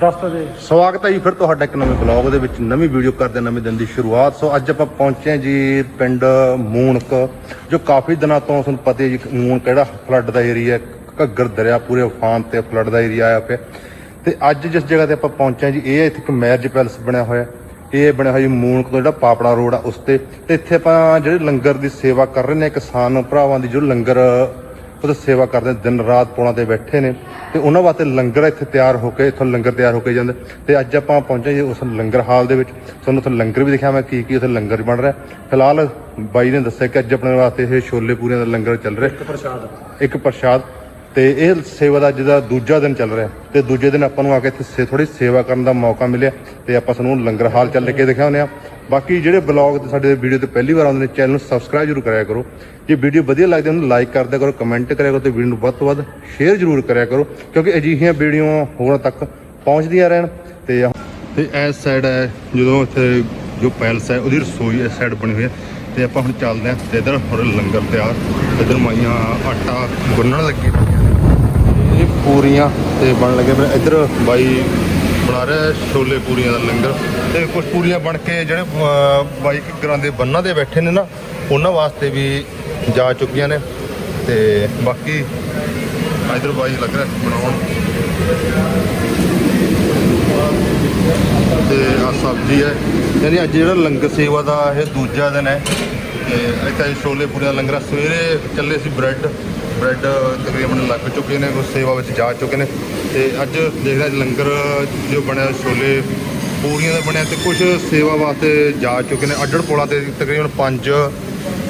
ਦੱਸ ਤਾਂ ਸਵਾਗਤ ਹੈ ਜੀ ਫਿਰ ਤੁਹਾਡਾ ਇੱਕ ਨਵੇਂ ਬਲੌਗ ਦੇ ਵਿੱਚ। ਨਵੀਂ ਵੀਡੀਓ ਕਰਦੇ ਨਵੇਂ ਦਿਨ ਦੀ ਸ਼ੁਰੂਆਤ। ਸੋ ਅੱਜ ਆਪਾਂ ਪਹੁੰਚੇ ਹਾਂ ਜੀ ਪਿੰਡ ਮੂਣਕ ਜੋ ਕਾਫੀ ਦਿਨਾਂ ਤੋਂ ਤੁਹਾਨੂੰ ਪਤਾ ਹੈ ਜੀ ਮੂਣ ਕਿਹੜਾ ਫਲੱਡ ਦਾ ਏਰੀਆ ਘੱਗਰ ਦਰਿਆ ਪੂਰੇ ਉਫਾਨ ਤੇ ਫਲੱਡ ਦਾ ਏਰੀਆ ਆਇਆ ਪਿਆ। ਤੇ ਅੱਜ ਜਿਸ ਜਗ੍ਹਾ ਤੇ ਆਪਾਂ ਪਹੁੰਚੇ ਹਾਂ ਜੀ, ਇਹ ਇੱਥੇ ਇੱਕ ਮੈਰਿਜ ਪੈਲਸ ਬਣਿਆ ਹੋਇਆ ਇਹ ਬਣਿਆ ਹੋਇਆ ਜੀ ਮੂਣਕ ਤੋਂ ਜਿਹੜਾ ਪਾਪੜਾ ਰੋਡ ਆ, ਉਸ ਤੇ। ਤੇ ਇੱਥੇ ਆਪਾਂ ਜਿਹੜੇ ਲੰਗਰ ਦੀ ਸੇਵਾ ਕਰ ਰਹੇ ਨੇ, ਕਿਸਾਨ ਭਰਾਵਾਂ ਦੀ, ਜੋ ਲੰਗਰ ਉਹਦੀ ਸੇਵਾ ਕਰਦੇ ਦਿਨ ਰਾਤ ਪੌਣਾ ਤੇ ਬੈਠੇ ਨੇ ਤੇ ਉਹਨਾਂ ਵਾਸਤੇ ਲੰਗਰ ਇੱਥੇ ਤਿਆਰ ਹੋ ਕੇ ਇੱਥੋਂ ਲੰਗਰ ਤਿਆਰ ਹੋ ਕੇ ਜਾਂਦੇ। ਤੇ ਅੱਜ ਆਪਾਂ ਪਹੁੰਚੇ ਜੀ ਉਸ ਲੰਗਰ ਹਾਲ ਦੇ ਵਿੱਚ। ਤੁਹਾਨੂੰ ਉੱਥੇ ਲੰਗਰ ਵੀ ਦਿਖਾਵਾਂ ਕੀ ਕੀ ਉੱਥੇ ਲੰਗਰ ਬਣ ਰਿਹਾ। ਫਿਲਹਾਲ ਬਾਈ ਨੇ ਦੱਸਿਆ ਕਿ ਅੱਜ ਆਪਣੇ ਵਾਸਤੇ ਇਹ ਛੋਲੇ ਪੂਰੀਆਂ ਦਾ ਲੰਗਰ ਚੱਲ ਰਿਹਾ। ਪ੍ਰਸ਼ਾਦ। ਇੱਕ ਪ੍ਰਸ਼ਾਦ। ਤੇ ਇਹ ਸੇਵਾ ਦਾ ਜਿਹਦਾ ਦੂਜਾ ਦਿਨ ਚੱਲ ਰਿਹਾ। ਤੇ ਦੂਜੇ ਦਿਨ ਆਪਾਂ ਨੂੰ ਆ ਕੇ ਇੱਥੇ ਥੋੜੀ ਸੇਵਾ ਕਰਨ ਦਾ ਮੌਕਾ ਮਿਲਿਆ। ਤੇ ਆਪਾਂ ਤੁਹਾਨੂੰ ਲੰਗਰ ਹਾਲ ਚੱਲ ਕੇ ਦਿਖਾਉਂਦੇ ਆ ਬਾਕੀ ਜਿਹੜੇ ਬਲੌਗ ਤੇ ਸਾਡੇ ਵੀਡੀਓ ਤੇ ਪਹਿਲੀ ਵਾਰ ਆਉਂਦੇ ਨੇ, ਚੈਨਲ ਨੂੰ ਸਬਸਕ੍ਰਾਈਬ ਜ਼ਰੂਰ ਕਰਿਆ ਕਰੋ। ਜੇ ਵੀਡੀਓ ਵਧੀਆ ਲੱਗਦੀ ਉਹਨੂੰ ਲਾਈਕ ਕਰਦਿਆ ਕਰੋ ਕਮੈਂਟ ਕਰਿਆ ਕਰੋ ਤੇ ਵੀਡੀਓ ਨੂੰ ਵੱਧ ਤੋਂ ਵੱਧ ਸ਼ੇਅਰ ਜ਼ਰੂਰ ਕਰਿਆ ਕਰੋ, ਕਿਉਂਕਿ ਅਜਿਹੀਆਂ ਵੀਡੀਓ ਹੋਰਾਂ ਤੱਕ ਪਹੁੰਚਦੀਆਂ ਰਹਿਣ ਤੇ ਤੇ ਇਸ ਸਾਈਡ ਹੈ, ਜਦੋਂ ਇੱਥੇ ਜੋ ਪੈਲਸ ਹੈ, ਉਹਦੀ ਰਸੋਈ ਇਸ ਸਾਈਡ ਬਣੀ ਹੋਈ ਹੈ। ਤੇ ਆਪਾਂ ਹੁਣ ਚੱਲਦੇ ਹਾਂ ਤੇ ਇਧਰ ਹੋਰ ਲੰਗਰ ਤਿਆਰ, ਇਧਰ ਮਾਈਆਂ ਆਟਾ ਗੁੰਨਣ ਲੱਗੀ। ਇਹ ਪੂਰੀਆਂ ਤੇ ਬਣ ਲੱਗੇ ਪਏ ਇਧਰ ਬਾਈ ਬਣਾ ਰਿਹਾ ਛੋਲੇ ਪੂਰੀਆਂ ਦਾ ਲੰਗਰ। ਤੇ ਕੁਝ ਪੂਰੀਆਂ ਬਣ ਕੇ ਜਿਹੜੇ ਅਹ, ਬਾਈ ਘਰਾਂ ਦੇ ਬੰਨਾਂ ਦੇ ਬੈਠੇ ਨੇ ਨਾ ਉਹਨਾਂ ਵਾਸਤੇ ਵੀ ਜਾ ਚੁੱਕੀਆਂ ਨੇ। ਤੇ ਬਾਕੀ ਇਧਰ ਬਾਈ ਲੱਗ ਰਿਹਾ ਬਣਾਉਣ। ਤੇ ਆ ਸਬਜ਼ੀ ਹੈ। ਯਾਨੀ ਅੱਜ ਜਿਹੜਾ ਲੰਗਰ ਸੇਵਾ ਦਾ ਇਹ ਦੂਜਾ ਦਿਨ ਹੈ। ਤੇ ਇੱਥੇ ਛੋਲੇ ਪੂਰੀਆਂ ਦਾ ਲੰਗਰ ਸਵੇਰੇ ਚੱਲੇ ਸੀ ਬ੍ਰੈਡ। ਬ੍ਰੈਡ ਤਕਰੀਬਨ ਲੱਗ ਚੁੱਕੇ ਨੇ ਕੁਛ ਸੇਵਾ ਵਿੱਚ ਜਾ ਚੁੱਕੇ ਨੇ ਤੇ ਅੱਜ ਦੇਖਦੇ ਹਾਂ ਲੰਗਰ ਜੋ ਬਣਿਆ, ਛੋਲੇ ਪੂਰੀਆਂ ਦਾ ਬਣਿਆ ਤੇ ਕੁਝ ਸੇਵਾ ਵਾਸਤੇ ਜਾ ਚੁੱਕੇ ਨੇ। ਅੱਡੜ ਪੋਲਾਂ ਤੇ ਤਕਰੀਬਨ ਪੰਜ,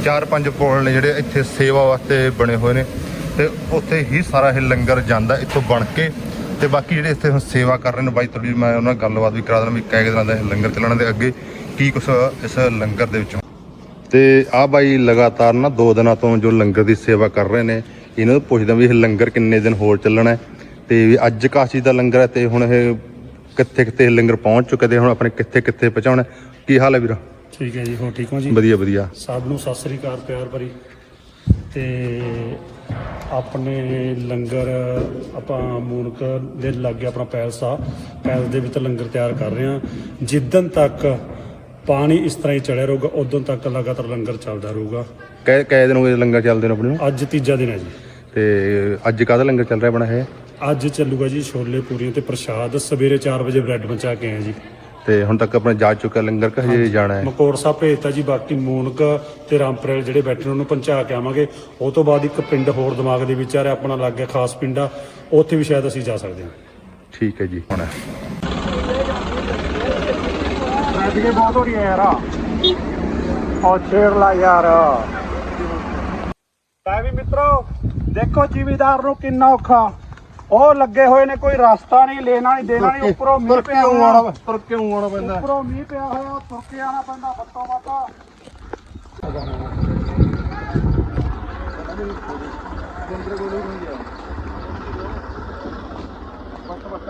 ਚਾਰ ਪੰਜ ਪੁਲ ਨੇ ਜਿਹੜੇ ਇੱਥੇ ਸੇਵਾ ਵਾਸਤੇ ਬਣੇ ਹੋਏ ਨੇ ਤੇ ਉੱਥੇ ਹੀ ਸਾਰਾ ਇਹ ਲੰਗਰ ਜਾਂਦਾ, ਇੱਥੋਂ ਬਣ ਕੇ ਤੇ ਬਾਕੀ ਜਿਹੜੇ ਇੱਥੇ ਹੁਣ ਸੇਵਾ ਕਰ ਰਹੇ ਨੇ, ਬਾਈ ਤੁਹਾਡੀ ਮੈਂ ਉਹਨਾਂ ਨਾਲ ਗੱਲਬਾਤ ਵੀ ਕਰਾ ਦੇਣਾ ਵੀ ਕਿਹ ਦਿਨਾਂ ਦਾ ਇਹ ਲੰਗਰ ਚੱਲਣਾ ਦੇ ਅੱਗੇ ਕੀ ਕੁਛ ਇਸ ਲੰਗਰ ਦੇ ਵਿੱਚੋਂ। ਤੇ ਆ ਬਾਈ ਲਗਾਤਾਰ ਨਾ ਦੋ ਦਿਨਾਂ ਤੋਂ ਜੋ ਲੰਗਰ ਦੀ ਸੇਵਾ ਕਰ ਰਹੇ ਨੇ ਇਹਨਾਂ ਨੂੰ ਪੁੱਛਦਾ ਵੀ ਇਹ ਲੰਗਰ ਕਿੰਨੇ ਦਿਨ ਹੋਰ ਚੱਲਣਾ ਹੈ ਤੇ ਅੱਜ ਕਾਸ਼ੀ ਦਾ ਲੰਗਰ ਹੈ ਤੇ ਹੁਣ ਇਹ ਕਿੱਥੇ ਕਿੱਥੇ ਲੰਗਰ ਪਹੁੰਚ ਚੁੱਕੇ ਤੇ ਹੁਣ ਆਪਣੇ ਕਿੱਥੇ ਕਿੱਥੇ ਪਹੁੰਚਾਉਣਾ। ਕੀ ਹਾਲ ਹੈ ਵੀਰਾ? ਠੀਕ ਹੈ ਜੀ ਹੋ ਠੀਕ ਹੋ ਜੀ? ਵਧੀਆ ਵਧੀਆ। ਸਭ ਨੂੰ ਸਤਿ ਸ੍ਰੀ ਅਕਾਲ ਪਿਆਰ ਭਰੀ। ਤੇ ਆਪਣੇ ਲੰਗਰ ਆਪਾਂ ਮੂਨਕ ਦੇ ਲਾਗੇ ਆਪਣਾ ਪੈਲਸ ਆ ਪੈਲਸ ਦੇ ਵਿੱਚ ਲੰਗਰ ਤਿਆਰ ਕਰ ਰਹੇ ਹਾਂ। ਜਿੱਦਨ ਤੱਕ ਪਾਣੀ ਇਸ ਤਰ੍ਹਾਂ ਹੀ ਚੜਿਆ ਰਹੂਗਾ ਉਦੋਂ ਤੱਕ ਲਗਾਤਾਰ ਲੰਗਰ ਚੱਲਦਾ ਰਹੂਗਾ। ਕੈ ਕੈ ਦਿਨ ਹੋ ਗਏ ਲੰਗਰ ਚੱਲਦੇ ਨੂੰ ਆਪਣੇ ਨੂੰ? ਅੱਜ ਤੀਜਾ ਦਿਨ ਹੈ ਜੀ। ਤੇ ਅੱਜ ਕਾਹਦਾ ਲੰਗਰ ਚੱਲ ਰਿਹਾ ਬਣਾ ਹੈ ਅੱਜ ਚੱਲੂਗਾ ਜੀ ਛੋਲੇ ਪੂਰੀਆਂ ਤੇ ਪ੍ਰਸ਼ਾਦ ਸਵੇਰੇ 4 ਵਜੇ ਬ੍ਰੈਡ ਪਹੁੰਚਾ ਕੇ ਆਏ ਜੀ। ਤੇ ਹੁਣ ਤੱਕ ਆਪਣਾ ਜਾ ਚੁੱਕਾ ਲੰਗਰ ਕਿ ਹਜੇ ਜਾਣਾ ਹੈ? ਮਕੌੜ ਸਾਹਿਬ ਭੇਜਤਾ ਜੀ ਬਾਕੀ ਮੂਨਕ ਤੇ ਰਾਮਪੁਰੇਲ ਜਿਹੜੇ ਬੈਠੇ ਨੇ ਉਹਨੂੰ ਪਹੁੰਚਾ ਕੇ ਆਵਾਂਗੇ। ਉਹ ਤੋਂ ਬਾਅਦ ਇੱਕ ਪਿੰਡ ਹੋਰ ਦਿਮਾਗ ਦੇ ਵਿੱਚ ਆ ਰਿਹਾ ਆਪਣਾ ਲੱਗ ਗਿਆ ਖਾਸ ਪਿੰਡ ਆ। ਉੱਥੇ ਵੀ ਸ਼ਾਇਦ ਅਸੀਂ ਜਾ ਸਕਦੇ ਹਾਂ। ਠੀਕ ਹੈ ਜੀ ਹੁਣ ਬਹੁਤ ਹੋ ਰਹੀ ਹੈ ਯਾਰ। ਔਰ ਛੇੜ ਲਾ ਯਾਰ। ਲੈ ਵੀ ਮਿੱਤਰੋ ਦੇਖੋ ਜ਼ਿਮੀਦਾਰ ਨੂੰ ਕਿੰਨਾ ਔਖਾ। ਉਹ ਲੱਗੇ ਹੋਏ ਨੇ ਕੋਈ ਰਸਤਾ ਨਹੀਂ ਲੈਣਾ ਨਹੀਂ ਦੇਣਾ ਨਹੀਂ ਉੱਪਰੋਂ ਮੀਂਹ ਪਿਆ ਹੋਇਆ। ਤੁਰ ਕਿਉਂ ਆਉਣਾ ਪੈਂਦਾ। ਉੱਪਰੋਂ ਮੀਂਹ ਪਿਆ ਹੋਇਆ ਤੁਰ ਕੇ ਆਣਾ ਪੈਂਦਾ ਬੱਤੋ ਬੱਤਾ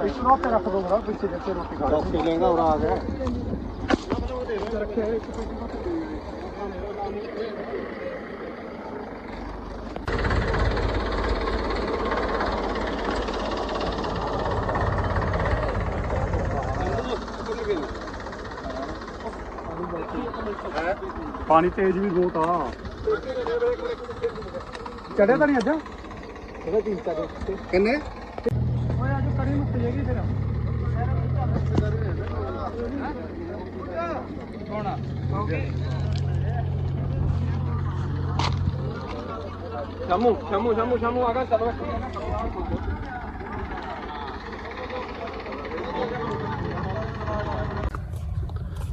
ਇਸ ਨੂੰ ਤੇ ਰੱਖ ਦੋ ਬਰਾ ਪਿੱਛੇ ਜਿੱਥੇ ਰੋਟੀ ਖਾ ਰੋਟੀ ਲੈਂਗਾ ਉਰਾ ਆ ਗਿਆ ਪਾਣੀ ਤੇਜ਼ ਵੀ ਬਹੁਤ ਆ। ਚੜਿਆ ਤਾਂ ਨਹੀਂ ਅੱਜ? ਇਹਦਾ ਕੀ ਚੜਿਆ ਕਿੰਨੇ? ਓਏ ਅੱਜ ਕੜੀ ਮੁੱਕ ਜੇਗੀ ਫਿਰ। ਸ਼ਾਮੂ ਸ਼ਾਮੂ ਸ਼ਾਮੂ ਸ਼ਾਮੂ ਆ ਗਿਆ ਚੱਲ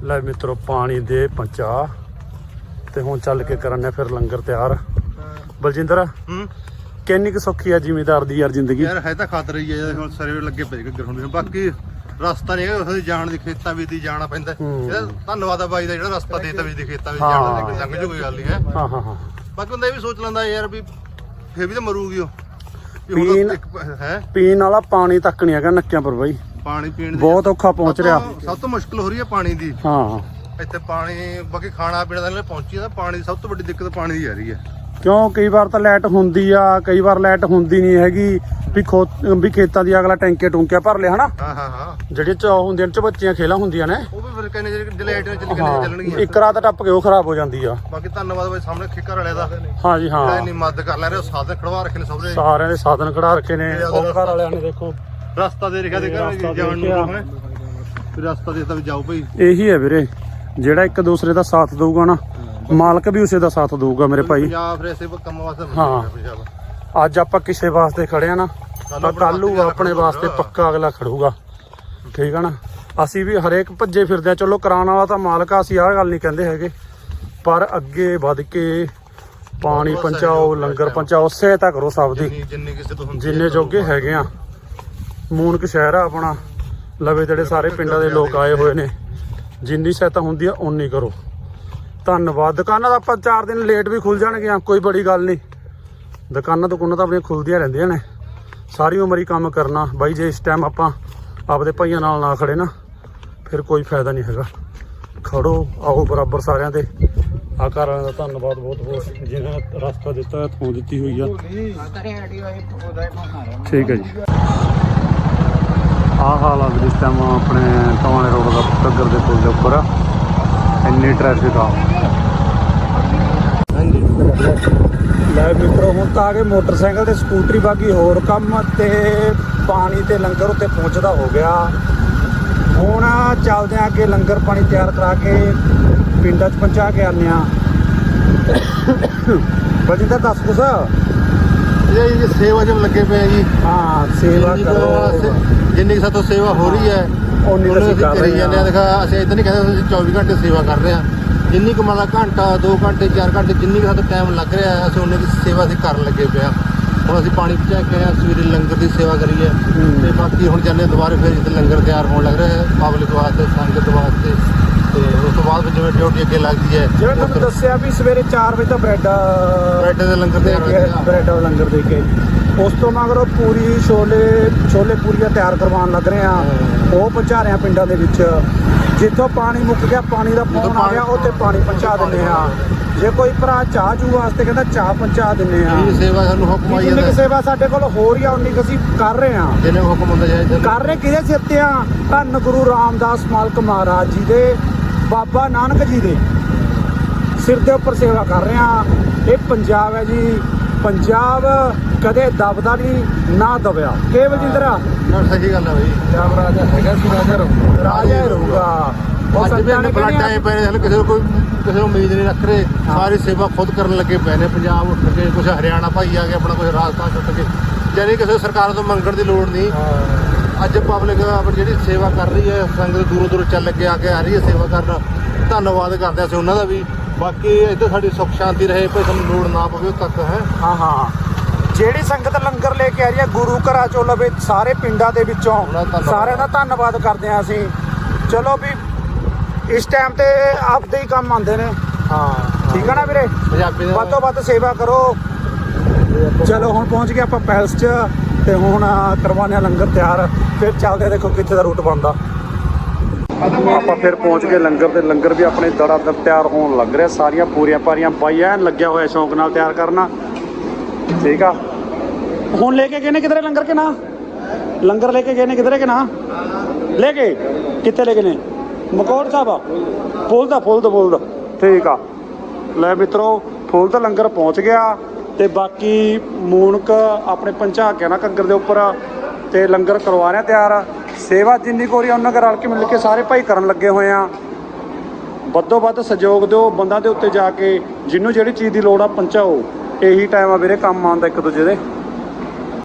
ਲੈ ਮਿੱਤਰੋ ਪਾਣੀ ਦੇ ਪਹੁੰਚਾ ਤੇ ਹੁਣ ਚੱਲ ਕੇ ਕਰਨੇ ਫਿਰ ਲੰਗਰ ਤਿਆਰ। ਬਲਜਿੰਦਰ ਹੂੰ। ਕਿੰਨੀ ਕੁ ਸੌਖੀ ਆ ਜ਼ਿਮੀਦਾਰ ਦੀ ਯਾਰ ਜ਼ਿੰਦਗੀ? ਯਾਰ ਹੈ ਤਾਂ ਖਾਤਰ ਹੀ ਹੈ ਹੁਣ ਸਾਰੇ ਲੱਗੇ ਪਏ ਗੱਗਰ ਹੁੰਦੇ ਬਾਕੀ ਰਸਤਾ ਨਹੀਂ ਹੈਗਾ ਉਸ ਜਾਣ ਦੀ ਖੇਤਾਂ ਵਿੱਚ ਦੀ ਜਾਣਾ ਪੈਂਦਾ। ਇਹਦਾ ਧੰਨਵਾਦ ਆ ਬਾਈ ਦਾ ਜਿਹੜਾ ਰਸਤਾ ਦੇਤਾ ਵਿੱਚ ਦੀ ਖੇਤਾਂ ਹਾਂ। ਜਾਣਾ ਤੇ ਸੰਗ ਜੋ ਕੋਈ ਗੱਲ ਨਹੀਂ ਹੈ। ਹਾਂ ਹਾਂ ਹਾਂ। ਬਾਕੀ ਬੰਦਾ ਇਹ ਵੀ ਸੋਚ ਲੈਂਦਾ ਯਾਰ ਵੀ ਫੇਰ ਵੀ ਤਾਂ ਮਰੂਗੀ ਉਹ। ਪੀਣ- ਹੈ? ਪੀਣ ਵਾਲਾ ਪਾਣੀ ਤੱਕ ਨਹੀਂ ਹੈਗਾ ਨੱਕਿਆਂ ਪਰ ਬਾਈ। ਪਾਣੀ ਪੀਣ ਦੀ ਬਹੁਤ ਔਖਾ ਪਹੁੰਚ ਰਿਹਾ। ਸਭ ਤੋਂ ਮੁਸ਼ਕਲ ਹੋ ਰਹੀ ਹੈ ਪਾਣੀ ਦੀ। ਹਾਂ। ਇੱਥੇ ਪਾਣੀ ਬਾਕੀ ਖਾਣਾ ਪੀਣਾ ਦਾ ਨਾਲ ਪਹੁੰਚੀ ਜਾਂਦਾ ਪਾਣੀ ਦੀ ਸਭ ਤੋਂ ਵੱਡੀ ਦਿੱਕਤ ਪਾਣੀ ਦੀ ਆ ਰਹੀ ਹੈ ਕਿਉਂ? ਕਈ ਵਾਰ ਤਾਂ ਲਾਈਟ ਹੁੰਦੀ ਆ ਕਈ ਵਾਰ ਲਾਈਟ ਹੁੰਦੀ ਨਹੀਂ ਹੈਗੀ ਵੀ ਖੋ ਵੀ ਖੇਤਾਂ ਦੀ ਅਗਲਾ ਟੈਂਕੇ ਟੁੰਕਿਆ ਭਰ ਲਿਆ ਹਨਾ? ਹਾਂ ਹਾਂ ਹਾਂ। ਜਿਹੜੇ ਚ ਉਹ ਹੁੰਦੀਆਂ ਨੇ ਚ ਬੱਚੀਆਂ ਖੇਲਾਂ ਹੁੰਦੀਆਂ ਨੇ। ਉਹ ਵੀ ਫਿਰ ਕਹਿੰਦੇ ਜਿਹੜੇ ਲਾਈਟ ਨਾਲ ਚੱਲੀ ਹਾਂ ਚੱਲਣਗੀਆਂ। ਇੱਕ ਰਾਤ ਟੱਪ ਕੇ ਉਹ ਖਰਾਬ ਹੋ ਜਾਂਦੀ ਆ। ਬਾਕੀ ਧੰਨਵਾਦ ਬਾਈ ਸਾਹਮਣੇ ਖਿੱਕਰ ਵਾਲਿਆਂ ਦਾ। ਹਾਂਜੀ ਹਾਂ। ਇੰਨੀ ਮਦਦ ਕਰ ਲੈ ਰਹੇ ਹੋ ਸਾਧਨ ਖੜਵਾ ਰੱਖੇ ਨੇ ਸਭ ਦੇ। ਸਾਰਿਆਂ ਦੇ ਸਾਧਨ ਕਢਾ ਰੱਖੇ ਨੇ। ਉਹ ਘਰ ਵਾਲਿਆਂ ਨੇ ਦੇਖੋ। ਰਸਤਾ ਦੇ ਰਿਹਾ ਦੇ ਘਰ ਜਾਣ। ਨੂੰ ਹੈ। ਫਿਰ ਰਸਤਾ ਦੇ ਤਾਂ ਵੀ ਜਾਓ ਭਾਈ। ਇਹੀ ਹੈ ਵੀਰੇ। ਜਿਹੜਾ ਇੱਕ ਦੂਸਰੇ ਦਾ ਸਾਥ ਦਊਗਾ ਨਾ ਮਾਲਕ ਵੀ ਉਸੇ ਦਾ ਸਾਥ ਦਊਗਾ ਮੇਰੇ ਭਾਈ। ਪੰਜਾਬ ਫਿਰ ਐਸੇ ਕੰਮ ਵਾਸਤੇ ਬਣ ਹਾਂ। ਅੱਜ ਆਪਾਂ ਕਿਸੇ ਵਾਸਤੇ ਖੜੇ ਆ ਨਾ ਤਾਂ ਕੱਲ ਆਪਣੇ ਵਾਸਤੇ ਪੱਕਾ ਅਗਲਾ ਖੜੂਗਾ। ਠੀਕ ਆ ਨਾ? ਅਸੀਂ ਵੀ ਹਰੇਕ ਭੱਜੇ ਫਿਰਦੇ ਆ। ਚਲੋ ਕਰਾਉਣ ਵਾਲਾ ਤਾਂ ਮਾਲਕ ਆ ਅਸੀਂ ਆਹ ਗੱਲ ਨਹੀਂ ਕਹਿੰਦੇ ਹੈਗੇ। ਪਰ ਅੱਗੇ ਵੱਧ ਕੇ ਪਾਣੀ ਪਹੁੰਚਾਓ ਲੰਗਰ ਪਹੁੰਚਾਓ ਸਹਾਇਤਾ ਕਰੋ ਸਭ ਦੀ। ਜਿੰਨੀ ਜਿੰਨੀ ਕਿਸੇ ਤੋਂ ਹੁੰਦੀ ਜਿੰਨੇ ਜੋਗੇ ਹੈਗੇ ਆ। ਮੂਨਕ ਸ਼ਹਿਰ ਆ ਆਪਣਾ। ਲਵੇ ਤੇੜੇ ਸਾਰੇ ਪਿੰਡਾਂ ਦੇ ਲੋਕ ਆਏ ਹੋਏ ਨੇ। ਜਿੰਨੀ ਸਹਾਇਤਾ ਹੁੰਦੀ ਆ ਓਨੀ ਕਰੋ। ਧੰਨਵਾਦ। ਦੁਕਾਨਾਂ ਦਾ ਆਪਾਂ 4 ਦਿਨ ਲੇਟ ਵੀ ਖੁੱਲ ਜਾਣਗੀਆਂ ਕੋਈ ਬੜੀ ਗੱਲ ਨਹੀਂ। ਦੁਕਾਨਾਂ ਦੁਕਾਨਾਂ ਤਾਂ ਆਪਣੀਆਂ ਖੁੱਲਦੀਆਂ ਰਹਿੰਦੀਆਂ ਨੇ। ਸਾਰੀ ਉਮਰ ਹੀ ਕੰਮ ਕਰਨਾ। ਬਾਈ ਜੇ ਇਸ ਟਾਈਮ ਆਪਾਂ ਆਪਦੇ ਭਾਈਆਂ ਨਾਲ ਨਾ ਖੜੇ ਨਾ ਫਿਰ ਕੋਈ ਫਾਇਦਾ ਨਹੀਂ ਹੈਗਾ। ਖੜੋ ਆਓ ਬਰਾਬਰ ਸਾਰਿਆਂ ਦੇ। ਆ ਘਰ ਵਾਲਿਆਂ ਦਾ ਧੰਨਵਾਦ ਬਹੁਤ ਬਹੁਤ। ਜਿਨ੍ਹਾਂ ਨੇ ਰਸਤਾ ਦਿੱਤਾ ਥੋਂ ਦਿੱਤੀ ਹੋਈ ਆ। ਠੀਕ ਹੈ ਜੀ। ਆਹ ਹਾਲ ਆ ਇਸ ਟਾਈਮ ਆਪਣੇ ਟਵਾਣੇ ਰੋਡ ਦਾ ਟੱਗਰ ਦੇ ਪੁਲ ਦੇ ਉੱਪਰ ਇੰਨੀ ਟ੍ਰੈਫਿਕ ਆ। ਲੈ ਮਿੱਤਰੋ, ਹੁਣ ਤਾਂ ਆ ਗਏ ਮੋਟਰਸਾਈਕਲ ਤੇ, ਸਕੂਟਰੀ ਬਾਕੀ ਹੋਰ ਕੰਮ ਤੇ ਪਾਣੀ ਤੇ ਲੰਗਰ ਉੱਤੇ ਪਹੁੰਚਦਾ ਹੋ ਗਿਆ। ਹੁਣ ਚੱਲਦੇ ਆ ਅੱਗੇ ਲੰਗਰ ਪਾਣੀ ਤਿਆਰ ਕਰਾ ਕੇ ਪਿੰਡਾਂ 'ਚ ਪਹੁੰਚਾ ਕੇ ਆਉਂਦੇ ਆ। ਬਜੀ ਤਾਂ ਦੱਸ ਕੁਛ? ਇਹ ਜੀ ਸੇਵਾ ਜਮ ਲੱਗੇ ਪਏ ਆ ਜੀ। ਹਾਂ ਸੇਵਾ ਜਿੰਨੀ ਕਰੋ। ਕੁ- ਜਿੰਨੀ ਕੁ ਸਾਤੋਂ ਸੇਵਾ ਹੋ ਰਹੀ ਹੈ ਉਨੀ ਤਾਂ ਅਸੀਂ ਕਰ ਰਹੇ ਜਾਂਦੇ ਹਾਂ। ਦੇਖਾ ਅਸੀਂ ਇਦਾਂ ਨਹੀਂ ਕਹਿੰਦੇ ਅਸੀਂ 24 ਘੰਟੇ ਸੇਵਾ ਕਰ ਰਹੇ ਹਾਂ। ਜਿੰਨੀ ਕੁ ਮਤਲਬ ਘੰਟਾ 2 ਘੰਟੇ 4 ਘੰਟੇ ਜਿੰਨੀ ਕੁ ਸਾਤੋਂ ਟਾਈਮ ਲੱਗ ਰਿਹਾ ਹੈ, ਅਸੀਂ ਉਨੀ ਕੁ ਸੇਵਾ ਅਸੀਂ ਕਰਨ ਲੱਗੇ ਪਿਆ ਹੁਣ ਅਸੀਂ ਪਾਣੀ ਪਹੁੰਚਾ ਕੇ ਆਏ ਹਾਂ, ਸਵੇਰੇ ਲੰਗਰ ਦੀ ਸੇਵਾ ਕਰੀ ਹੈ। ਤੇ ਬਾਕੀ ਹੁਣ ਜਾਂਦੇ ਦੁਬਾਰੇ ਫਿਰ ਜਿੱਥੇ ਲੰਗਰ ਤਿਆਰ ਹੋਣ ਲੱਗ ਰਿਹਾ ਹੈ ਪਬਲਿਕ ਵਾਸਤੇ ਸੰਗਤ ਵਾਸਤੇ। ਤੇ ਉਸ ਤੋਂ ਬਾਅਦ ਫਿਰ ਜਿਵੇਂ ਡਿਊਟੀ ਅੱਗੇ ਲੱਗਦੀ ਹੈ ਜਿਵੇਂ ਤੁਹਾਨੂੰ ਦੱਸਿਆ ਵੀ ਸਵੇਰੇ 4 ਵਜੇ ਤੋਂ ਬ੍ਰੈਡ ਬ੍ਰੈਡ ਦੇ ਲੰਗਰ ਦੇ ਕੇ ਬ੍ਰੈਡ ਦਾ ਲੰਗਰ ਦੇ ਕੇ। ਉਸ ਤੋਂ ਮਗਰੋਂ ਪੂਰੀ ਛੋਲੇ ਛੋਲੇ ਪੂਰੀਆਂ ਤਿਆਰ ਕਰਵਾਉਣ ਲੱਗ ਰਹੇ ਆ ਉਹ ਪਹੁੰਚਾ ਰਹੇ ਆ ਪਿੰਡਾਂ ਦੇ ਵਿੱਚ। ਜਿੱਥੋਂ ਪਾਣੀ ਮੁੱਕ ਗਿਆ ਪਾਣੀ ਦਾ ਫੋਨ ਆ ਗਿਆ ਉੱਥੇ ਪਾਣੀ ਪਹੁੰਚਾ ਦਿੰਦੇ ਆ ਜੇ ਕੋਈ ਭਰਾ ਚਾਹ ਚੂ ਵਾਸਤੇ ਕਹਿੰਦਾ ਚਾਹ ਪਹੁੰਚਾ ਦਿੰਦੇ ਆ ਇਹ ਸੇਵਾ ਸਾਨੂੰ ਹੁਕਮ ਆਈ ਜਾਂਦਾ ਸੇਵਾ ਸਾਡੇ ਕੋਲ ਹੋ ਰਹੀ ਆ ਉਨੀ ਅਸੀਂ ਕਰ ਰਹੇ ਆ ਜਿਹਨੇ ਹੁਕਮ ਹੁੰਦਾ ਜਾਏ ਕਰ ਰਹੇ ਕਿਹਦੇ ਸਿਰ ਤੇ ਆ? ਧੰਨ ਗੁਰੂ ਰਾਮਦਾਸ ਮਾਲਕ ਮਹਾਰਾਜ ਜੀ ਦੇ ਬਾਬਾ ਨਾਨਕ ਜੀ ਦੇ ਸਿਰ ਦੇ ਉੱਪਰ ਸੇਵਾ ਕਰ ਰਹੇ ਆ ਇਹ ਪੰਜਾਬ ਹੈ ਜੀ। ਪੰਜਾਬ ਕਦੇ ਦਬਦਾ ਨਹੀਂ ਨਾ ਦਬਿਆ। ਕੇ ਵਜਿੰਦਰਾ ਨਾ ਸਹੀ ਗੱਲ ਹੈ ਬਈ। ਪੰਜਾਬ ਰਾਜਾ ਹੈਗਾ ਸੀ ਰਾਜਾ ਰਹੂ ਰਾਜਾ ਹੀ ਰਹੂਗਾ। ਉਹ ਅੱਜ ਵੀ ਸੰਤਾਂ ਨੇ ਬਲੱਡ ਆਏ ਪਏ ਨੇ ਹਲੇ ਕਿਸੇ ਨੂੰ ਕੋਈ ਕਿਸੇ ਨੂੰ ਉਮੀਦ ਨਹੀਂ ਰੱਖ ਰਹੇ। ਸਾਰੀ ਸੇਵਾ ਖੁਦ ਕਰਨ ਲੱਗੇ ਪਏ ਨੇ। ਪੰਜਾਬ ਉੱਠ ਕੇ ਕੁਝ ਹਰਿਆਣਾ ਭਾਈ ਆ ਕੇ ਆਪਣਾ ਕੁਝ ਰਾਜਸਥਾਨ ਉੱਠ ਕੇ। ਜਾਨੀ ਕਿਸੇ ਸਰਕਾਰ ਤੋਂ ਮੰਗਣ ਦੀ ਲੋੜ ਨਹੀਂ। ਅੱਜ ਪਬਲਿਕ ਆਪਣੀ ਜਿਹੜੀ ਸੇਵਾ ਕਰ ਰਹੀ ਹੈ ਸੰਗਤ ਦੂਰੋਂ ਦੂਰੋਂ ਚੱਲ ਕੇ ਆ ਕੇ ਆ ਰਹੀ ਹੈ ਸੇਵਾ ਕਰਨ। ਧੰਨਵਾਦ ਕਰਦੇ ਹਾਂ ਅਸੀਂ ਉਹਨਾਂ ਦਾ ਵੀ। ਬਾਕੀ ਇੱਥੇ ਸਾਡੀ ਸੁੱਖ ਸ਼ਾਂਤੀ ਰਹੇ ਕੋਈ ਸਾਨੂੰ ਲੋੜ ਨਾ ਪਵੇ ਤੱਕ ਹੈ। ਹਾਂ ਹਾਂ ਜਿਹੜੀ ਸੰਗਤ ਲੰਗਰ ਲੈ ਕੇ ਆ ਰਹੀ ਹੈ ਗੁਰੂ ਘਰਾਂ ਚੋਂ ਲਵੇ ਸਾਰੇ ਪਿੰਡਾਂ ਦੇ ਵਿੱਚੋਂ। ਸਾਰਿਆਂ ਦਾ ਧੰਨਵਾਦ ਕਰਦੇ ਹਾਂ ਅਸੀਂ। ਚਲੋ ਵੀ ਇਸ ਟਾਈਮ ਤੇ ਆਪਦੇ ਹੀ ਕੰਮ ਆਉਂਦੇ ਨੇ। ਹਾਂ ਠੀਕ ਹੈ ਨਾ ਵੀਰੇ? ਪੰਜਾਬੀ ਵੱਧ ਤੋਂ ਵੱਧ ਸੇਵਾ ਕਰੋ। ਚਲੋ ਹੁਣ ਪਹੁੰਚ ਗਏ ਆਪਾਂ ਪੈਲਸ 'ਚ। ਤੇ ਹੁਣ ਕਰਵਾਉਂਦੇ ਹਾਂ ਲੰਗਰ ਤਿਆਰ। ਫਿਰ ਚੱਲਦੇ ਦੇਖੋ ਕਿੱਥੇ ਦਾ ਰੂਟ ਬਣਦਾ। ਆਪਾਂ ਫਿਰ ਪਹੁੰਚ ਗਏ ਲੰਗਰ ਤੇ। ਲੰਗਰ ਵੀ ਆਪਣੇ ਦੜਾ ਦੜ ਤਿਆਰ ਹੋਣ ਲੱਗ ਰਿਹਾ। ਸਾਰੀਆਂ ਪੂਰੀਆਂ ਪਾਰੀਆਂ ਬਾਈ ਐਨ ਲੱਗਿਆ ਹੋਇਆ ਸ਼ੌਂਕ ਨਾਲ ਤਿਆਰ ਕਰਨਾ। ਠੀਕ ਆ? ਹੁਣ ਲੈ ਕੇ ਗਏ ਨੇ ਕਿਧਰੇ ਲੰਗਰ ਕੇ ਨਾ? ਲੰਗਰ ਲੈ ਕੇ ਗਏ ਨੇ ਕਿਧਰੇ ਕੇ ਨਾ? ਲੈ ਕੇ ਕਿੱਥੇ ਲੈ ਗਏ ਨੇ? ਮਕੌੜ ਸਾਹਿਬ ਫੁੱਲ ਦਾ ਫੁੱਲ ਦਾ ਫੁੱਲ ਦਾ। ਠੀਕ ਆ। ਲੈ ਮਿੱਤਰੋ, ਫੁੱਲ ਦਾ ਲੰਗਰ ਪਹੁੰਚ ਗਿਆ। ਤੇ ਬਾਕੀ ਮੂਨਕ ਆਪਣੇ ਪੰਚਾ ਕੇ ਨਾ ਘੱਗਰ ਦੇ ਉੱਪਰ, ਤੇ ਲੰਗਰ ਕਰਵਾ ਰਹੇ ਤਿਆਰ ਸੇਵਾ ਜਿੰਨੀ ਕੋਰੀ ਉਹਨਾਂ ਨਾਲ ਰਲ ਕੇ ਮਿਲ ਕੇ ਸਾਰੇ ਭਾਈ ਕਰਨ ਲੱਗੇ ਹੋਏ ਆ। ਵੱਧੋ ਵੱਧ ਸਹਿਯੋਗ ਦਿਓ ਬੰਦਾਂ ਦੇ ਉੱਤੇ ਜਾ ਕੇ ਜਿਹਨੂੰ ਜਿਹੜੀ ਚੀਜ਼ ਦੀ ਲੋੜ ਆ, ਪਹੁੰਚਾਓ। ਇਹੀ ਟਾਈਮ ਆ ਵੀਰੇ ਕੰਮ ਆਉਂਦਾ ਇੱਕ ਦੂਜੇ ਦੇ।